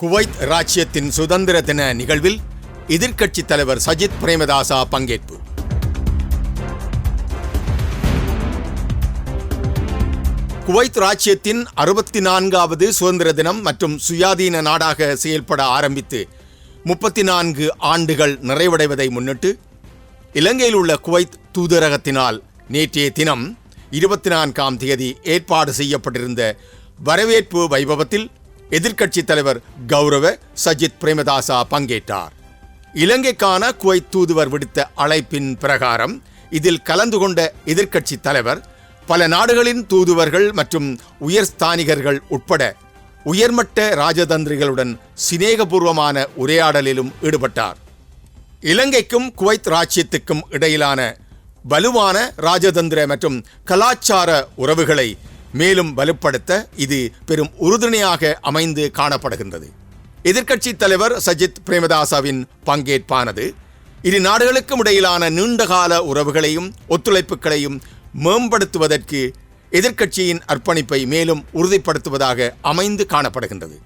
Kuwait ராச்சியத்தின் சுதந்திர தின நிகழ்வில் எதிர்க்கட்சித் தலைவர் சஜித் பிரேமதாசா பங்கேற்பு. குவைத் ராச்சியத்தின் அறுபத்தி நான்காவது சுதந்திர தினம் மற்றும் சுயாதீன நாடாக செயல்பட ஆரம்பித்து முப்பத்தி நான்கு ஆண்டுகள் நிறைவடைவதை முன்னிட்டு இலங்கையில் உள்ள குவைத் தூதரகத்தினால் நேற்றைய தினம் இருபத்தி நான்காம் தேதி ஏற்பாடு செய்யப்பட்டிருந்த வரவேற்பு வைபவத்தில் எதிர்கட்சி தலைவர் கௌரவ சஜித் பிரேமதாசா பங்கேற்றார். இலங்கைக்கான குவைத் தூதுவர் விடுத்த அழைப்பின் பிரகாரம் இதில் கலந்து கொண்ட எதிர்கட்சி தலைவர் பல நாடுகளின் தூதுவர்கள் மற்றும் உயர்ஸ்தானிகர்கள் உட்பட உயர்மட்ட ராஜதந்திரிகளுடன் சிநேகபூர்வமான உரையாடலிலும் ஈடுபட்டார். இலங்கைக்கும் குவைத் ராச்சியத்துக்கும் இடையிலான வலுவான ராஜதந்திர மற்றும் கலாச்சார உறவுகளை மேலும் வலுப்படுத்த இது பெரும் உறுதுணையாக அமைந்து காணப்படுகின்றது. எதிர்க்கட்சி தலைவர் சஜித் பிரேமதாசாவின் பங்கேற்பானது இரு நாடுகளுக்கும் இடையிலான நீண்டகால உறவுகளையும் ஒத்துழைப்புகளையும் மேம்படுத்துவதற்கு எதிர்க்கட்சியின் அர்ப்பணிப்பை மேலும் உறுதிப்படுத்துவதாக அமைந்து காணப்படுகின்றது.